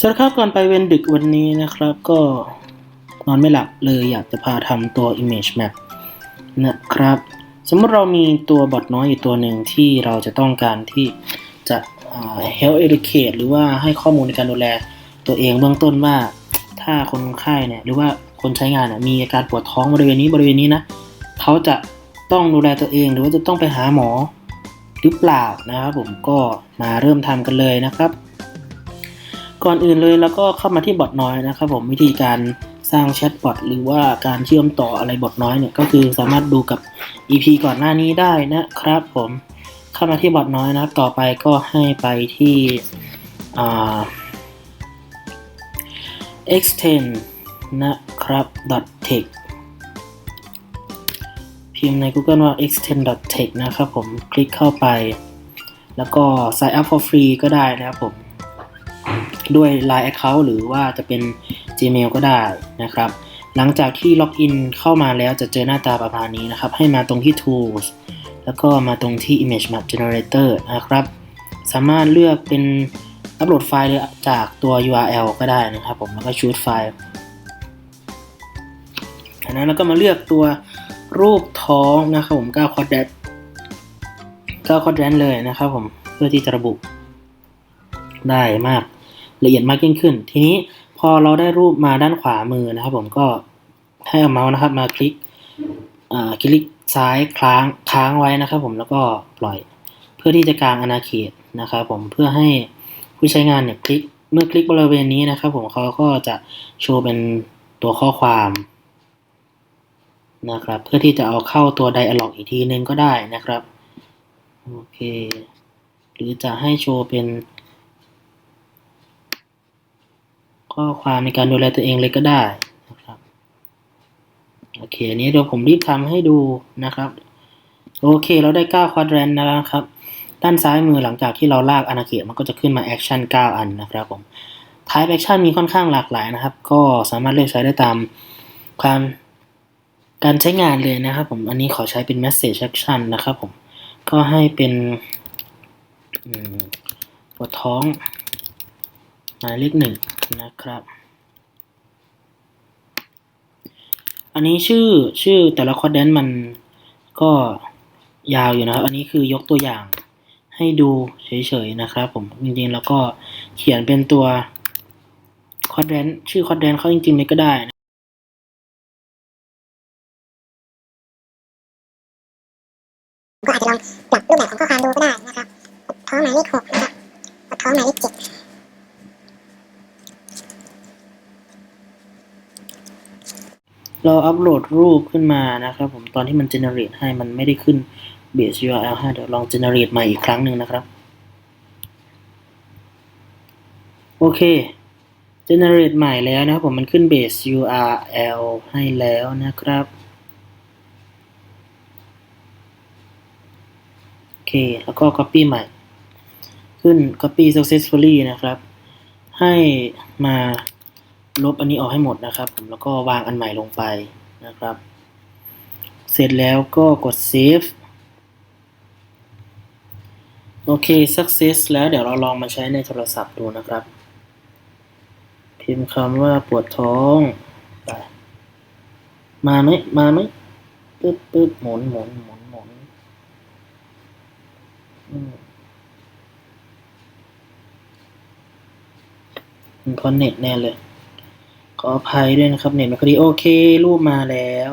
สวัสดีครับก่อนไปเวนดึกวันนี้นะครับก็นอนไม่หลับเลยอยากจะพาทำตัว image map นะครับ สมมติเรามีตัวบอทน้อยอยู่ตัวหนึ่งที่เราจะต้องการที่จะ help educate หรือว่าให้ข้อมูลในการดูแลตัวเองเบื้องต้นว่าถ้าคนไข้เนี่ยหรือว่าคนใช้งานเนี่ยมีอาการปวดท้องบริเวณนี้บริเวณนี้นะเขาจะต้องดูแลตัวเอง หรือว่าจะต้องไปหาหมอหรือเปล่านะครับผมก็มาเริ่มทำกันเลยนะครับ ก่อนอื่นเลยแล้วก็เข้ามาที่บอทน้อยนะครับผมวิธีการสร้างแชทบอทหรือว่าการเชื่อมต่ออะไรบอทน้อยเนี่ยก็คือสามารถดูกับ EP ก่อนหน้านี้ได้นะครับผมเข้ามาที่บอทน้อยนะครับต่อไปก็ให้ไปที่อ่า extend นะครับ .tech พิมพ์ใน Google ว่า extend.tech นะครับผมคลิกเข้าไป แล้วก็ sign up for free ก็ได้นะครับผม ด้วย Line Account หรือว่าจะเป็น Gmail ก็ได้นะครับ หลังจากที่ล็อกอินเข้ามาแล้วจะเจอหน้าตาประมาณนี้นะครับ ให้มาตรงที่ Tools แล้วก็มาตรงที่ Image Map Generator นะครับ สามารถเลือกเป็นอัปโหลดไฟล์จากตัว URL ก็ได้นะครับผมแล้วก็ choose ไฟล์จากนั้นเราก็มาเลือกตัวรูปท้องนะครับผม9 quadrant 9 quadrant เลยนะครับผมเพื่อที่จะระบุได้มาก ละเอียดมากยิ่งขึ้น ทีนี้พอเราได้รูปมาด้านขวามือนะครับ ผมก็ให้เอาเมาส์นะครับ มาคลิกคลิกซ้ายค้างค้างไว้นะครับ ผมแล้วก็ปล่อย เพื่อที่จะกางอาณาเขตนะครับ ผมเพื่อให้ผู้ใช้งานเนี่ยคลิกเมื่อคลิกบริเวณนี้นะครับ ผมเขาก็จะโชว์เป็นตัวข้อความนะครับ เพื่อที่จะเอาเข้าตัว dialog อีกทีนึงก็ได้นะครับโอเค หรือจะให้โชว์เป็น ข้อความในการดูแลตัวเองเลยก็ได้นะครับโอเคอันนี้เดี๋ยวผมรีบทำให้ดูนะครับโอเคเราได้9 quadrant แล้วนะครับ ด้านซ้ายมือหลังจากที่เราลากอาณาเขตมันก็จะขึ้นมา action 9อันนะครับผม type action มีค่อนข้างหลากหลายนะครับ ก็สามารถเลือกใช้ได้ตามความการใช้งานเลยนะครับผมอันนี้ขอใช้เป็น message action นะครับผมก็ให้เป็นปวดท้องหมายเลขหนึ่ง นะครับ อันนี้ชื่อชื่อแต่ละคอร์ดแดนมันก็ยาวอยู่นะครับ อันนี้คือยกตัวอย่างให้ดูเฉยๆนะครับ ผมจริงๆแล้วก็เขียนเป็นตัวคอร์ดแดนชื่อคอร์ดแดนเขาจริงๆเลยก็ได้นะก็อาจจะลองปรับรูปแบบของข้อความดูก็ได้นะครับปวดท้องหมายเลขหกนะครับปวดท้องหมายเลขเจ็ด เราอัปโหลดรูปขึ้นมานะครับผมตอนที่มัน generate ให้มันไม่ได้ขึ้น base URL ให้เดี๋ยวลอง generate ใหม่อีกครั้งหนึ่งนะครับ โอเค generate ใหม่แล้วนะครับผมมันขึ้น base URL ให้แล้วนะครับโอเค แล้วก็ copy ใหม่ ขึ้น copy successfully นะครับ ให้มา ลบอันนี้ออกให้หมดนะครับผมแล้วก็วางอันใหม่ลงไปนะครับ เสร็จแล้วก็กด save โอเค success แล้วเดี๋ยวเราลองมาใช้ในโทรศัพท์ดูนะครับ พิมพ์คำว่าปวดท้องไปมาไหมมาไหมปึ๊บปึ๊บหมุนหมุนหมุนหมุนอืมมันเพราะเน็ตแน่เลย ขออภัยด้วยนะครับเน็ตไม่ค่อยดีโอเครูปมาแล้ว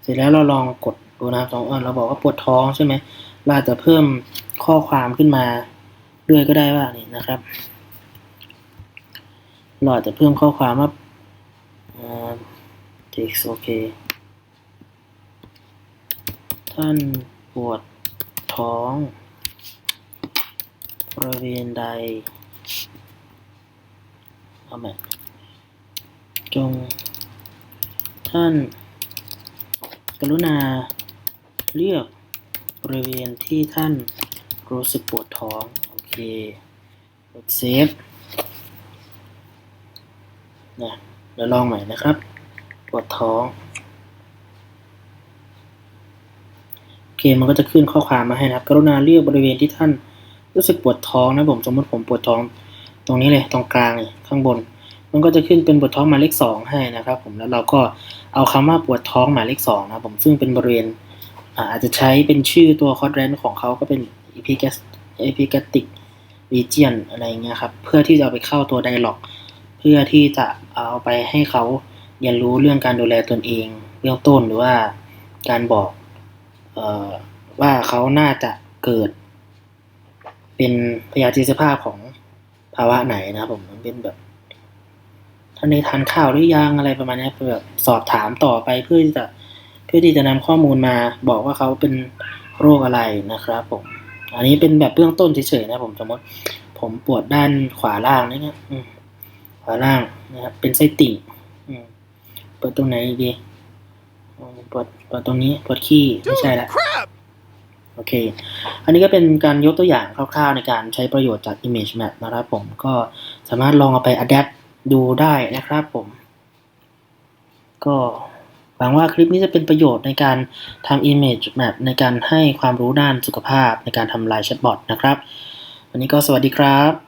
เสร็จแล้วเราลองกดดูนะครับสองอันเราบอกว่าปวดท้องใช่ไหมเราจะเพิ่มข้อความขึ้นมาด้วยก็ได้ว่านี่นะครับ เราจะเพิ่มข้อความว่าอ่า text โอเค ท่านปวดท้องบริเวณใดเอาใหม่ จง ท่าน กรุณา เลือกบริเวณที่ท่านรู้สึกปวดท้อง โอเคกดเซฟนะเดี๋ยวลองใหม่นะครับ ปวดท้อง โอเค มันก็จะขึ้นข้อความมาให้นะครับ กรุณาเลือกบริเวณที่ท่านรู้สึกปวดท้องนะผม สมมติผมปวดท้อง ตรงนี้เลย ตรงกลางเลยข้างบน มันก็จะขึ้นเป็นปวดท้องหมายเลขสองให้นะครับ ผมแล้วเราก็เอาคำว่าปวดท้องหมายเลขสองนะผมซึ่งเป็นบริเวณอาจจะใช้เป็นชื่อตัวคอร์ดแรนของเขาก็เป็น epigastric region อะไรเงี้ยครับ เพื่อที่จะเอาไปเข้าตัว dialog เพื่อที่จะเอาไปให้เขาเรียนรู้เรื่องการดูแลตนเองเบื้องต้นหรือว่าการบอกออว่าเขาน่าจะเกิด เป็นพยาธิสภาพของภาวะไหนนะครับผมมันเป็นแบบ ท่านได้ทานข้าวหรือยังอะไรประมาณนี้เพื่อแบบสอบถามต่อไปเพื่อที่จะเพื่อที่จะนำข้อมูลมาบอกว่าเขาเป็นโรคอะไรนะครับผมอันนี้เป็นแบบเบื้องต้นเฉยๆนะผมสมมติผมปวดด้านขวาล่างนี่นะอืมขวาล่างนะครับเป็นไส้ติ่งอืมปวดตรงไหนดีอืมปวดปวดตรงนี้ปวดขี้ไม่ใช่ละ crap! โอเค อันนี้ก็เป็นการยกตัวอย่างคร่าวๆในการใช้ประโยชน์จาก image map นะครับผมก็สามารถลองเอาไป adapt ดูได้นะครับผม ก็หวังว่าคลิปนี้จะเป็นประโยชน์ในการทำ image map ในการให้ความรู้ด้านสุขภาพในการทำลายแชทบอทนะครับ วันนี้ก็สวัสดีครับ